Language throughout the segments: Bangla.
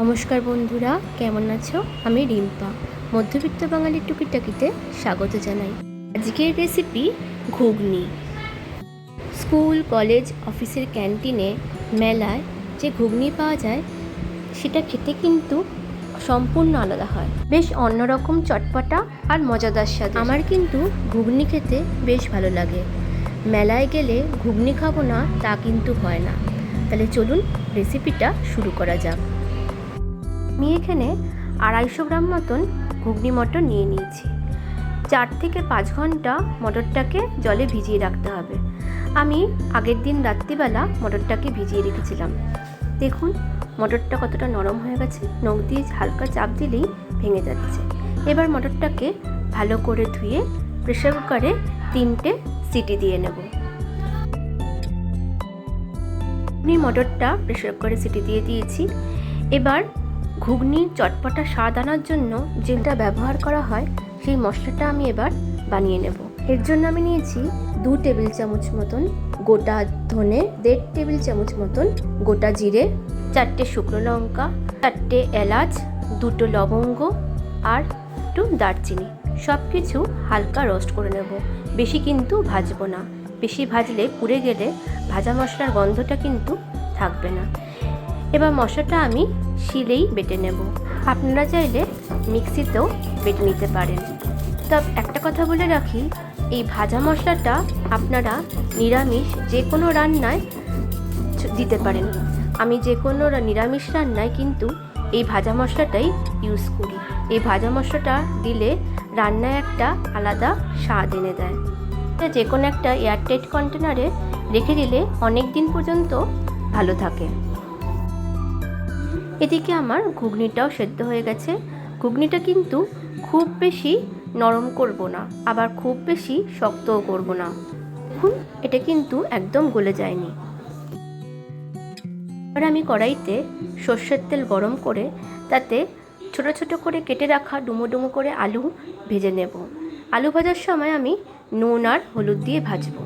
নমস্কার বন্ধুরা, কেমন আছো? আমি রিম্পা। মধ্যবিত্ত বাঙালির টুকিটাকিতে স্বাগত জানাই। আজকের রেসিপি ঘুগনি। স্কুল, কলেজ, অফিসের ক্যান্টিনে, মেলায় যে ঘুগনি পাওয়া যায়, সেটা খেতে কিন্তু সম্পূর্ণ আলাদা হয়। বেশ অন্যরকম চটপটা আর মজাদার স্বাদ আমার কিন্তু ঘুগনি খেতে বেশ ভালো লাগে। মেলায় গেলে ঘুগনি খাব না, তা কিন্তু হয় না। তাহলে চলুন রেসিপিটা শুরু করা যাক। আমি এখানে আড়াইশো গ্রাম মতন ঘুগনি মটর নিয়ে নিয়েছি। চার থেকে পাঁচ ঘণ্টা মটরটাকে জলে ভিজিয়ে রাখতে হবে। আমি আগের দিন রাত্রিবেলা মটরটাকে ভিজিয়ে রেখেছিলাম। দেখুন, মটরটা কতটা নরম হয়ে গেছে। নখ দিয়ে হালকা চাপ দিলেই ভেঙে যাচ্ছে। এবার মটরটাকে ভালো করে ধুয়ে প্রেশার কুকারে তিনটে সিটি দিয়ে নেব। আমি মটরটা প্রেশার কুকারে সিটি দিয়ে দিয়েছি। এবার ঘুগনির চটপটা স্বাদ আনার জন্য যেটা ব্যবহার করা হয়, সেই মশলাটা আমি এবার বানিয়ে নেব। এর জন্য আমি নিয়েছি দু টেবিল চামচ মতন গোটা ধনে, দেড় টেবিল চামচ মতন গোটা জিরে, চারটে শুকনো লঙ্কা, চারটে এলাচ, দুটো লবঙ্গ আর একটু দারচিনি। সব কিছু হালকা রোস্ট করে নেব। বেশি কিন্তু ভাজবো না। বেশি ভাজলে পুড়ে গেলে ভাজা মশলার গন্ধটা কিন্তু থাকবে না। এবার মশলাটা আমি শিলেই বেটে নেব। আপনারা চাইলে মিক্সিতেও বেটে নিতে পারেন। তবে একটা কথা বলে রাখি, এই ভাজা মশলাটা আপনারা নিরামিষ যে কোনো রান্নায় দিতে পারেন। আমি যে কোনো নিরামিষ রান্নায় কিন্তু এই ভাজা মশলাটাই ইউজ করি। এই ভাজা মশলাটা দিলে রান্নায় একটা আলাদা স্বাদ এনে দেয়। যে কোনো একটা এয়ারটাইট কন্টেনারে রেখে দিলে অনেক দিন পর্যন্ত ভালো থাকে। এদিকে আমার ঘুগনিটাও সেদ্ধ হয়ে গেছে। ঘুগনিটা কিন্তু খুব বেশি নরম করব না, আবার খুব বেশি শক্তও করব না। দেখুন, এটা কিন্তু একদম গলে যায়নি। এবার আমি কড়াইতে সর্ষের তেল গরম করে তাতে ছোট ছোট করে কেটে রাখা ডুমো ডুমো করে আলু ভেজে নেব। আলু ভাজার সময় আমি নুন আর হলুদ দিয়ে ভাজবো।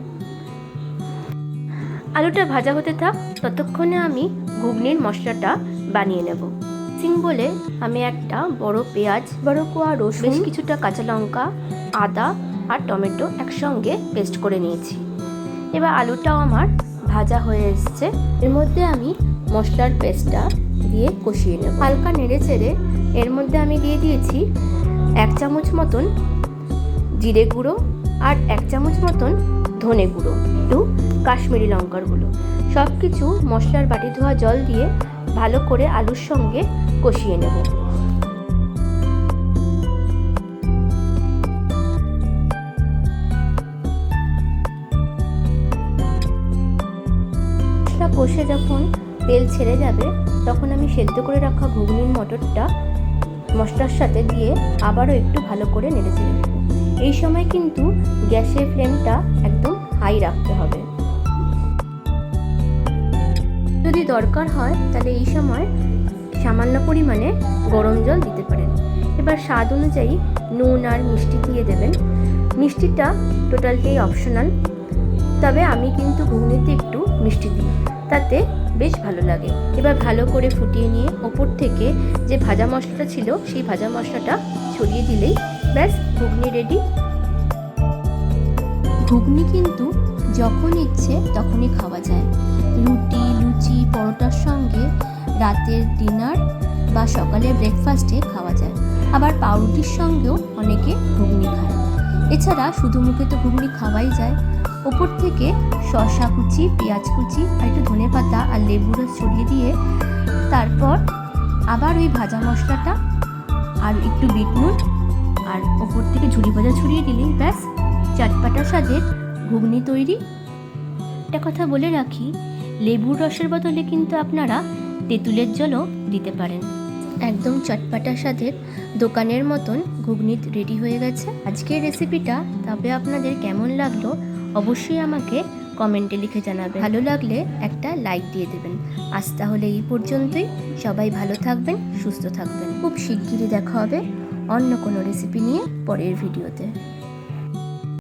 আলুটা ভাজা হতে থাক, ততক্ষণে আমি ঘুগনির মশলাটা বানিয়ে নেব। সিং বলে আমি একটা বড় পেঁয়াজ বড় কোয়া রসুন বেশ। কিছুটা কাঁচা লঙ্কা আদা আর টমেটো একসঙ্গে পেস্ট করে নিয়েছি। এবার আলুটাও আমার ভাজা হয়ে এসছে। এর মধ্যে আমি মশলার পেস্টটা দিয়ে কষিয়ে নেব। হালকা নেড়ে চেড়ে এর মধ্যে আমি দিয়ে দিয়েছি এক চামচ মতন জিরে গুঁড়ো আর এক চামচ মতন ধনে গুঁড়ো একটু কাশ্মীরি লঙ্কার গুঁড়ো। সব কিছু মশলার বাটি ধোয়া জল দিয়ে ভালো করে আলুর সঙ্গে কষিয়ে নেব। মশলা কষে যখন তেল ছেড়ে যাবে, তখন আমি সেদ্ধ করে রাখা ঘুগনির মটরটা মশলার সাথে দিয়ে আবারও একটু ভালো করে নেড়ে চেড়ে এই সময় কিন্তু গ্যাসের ফ্লেমটা একদম হাই রাখতে হবে। যদি দরকার হয়, তাহলে এই সময় সামান্য পরিমাণে গরম জল দিতে পারেন। এবার স্বাদ অনুযায়ী নুন আর মিষ্টি দিয়ে দেবেন। মিষ্টিটা টোটালটাই অপশনাল। তবে আমি কিন্তু ঘুগনিতে একটু মিষ্টি দিই, তাতে বেশ ভালো লাগে। এবার ভালো করে ফুটিয়ে নিয়ে ওপর থেকে যে ভাজা মশলাটা ছিল, সেই ভাজা মশলাটা ছড়িয়ে দিলেই ব্যাস, ঘুগনি রেডি ঘুগনি কিন্তু যখন ইচ্ছে তখনই খাওয়া যায়। রুটি লুচি পরোটার সঙ্গে রাতের ডিনার বা সকালের ব্রেকফাস্টে খাওয়া যায়। আবার পাউরুটির সঙ্গেও অনেকে ঘুগনি খায়। এছাড়া শুধু মুখে তো ঘুগনি খাওয়াই যায়। ওপর থেকে শসা কুচি, পেঁয়াজ কুচি আর একটু ধনে পাতা আর লেবু রস ছড়িয়ে দিয়ে তারপর আবার ওই ভাজা মশলাটা আর একটু বিট নুন আর ওপর থেকে ঝুড়ি ভাজা ছড়িয়ে দিলেই ব্যাস, চাটপাটা স্বাদের ঘুগনি তৈরি। একটা কথা বলে রাখি লেবুর রসের বদলে কিন্তু আপনারা তেঁতুলের জলও দিতে পারেন। একদম চটপাটা স্বাদের দোকানের মতন ঘুগনি রেডি হয়ে গেছে। আজকের রেসিপিটা তবে আপনাদের কেমন লাগল অবশ্যই আমাকে কমেন্টে লিখে জানাবেন। ভালো লাগলে একটা লাইক দিয়ে দেবেন। আজ তাহলে এই পর্যন্তই। সবাই ভালো থাকবেন, সুস্থ থাকবেন। খুব শিগগিরই দেখা হবে অন্য কোনো রেসিপি নিয়ে পরের ভিডিওতে।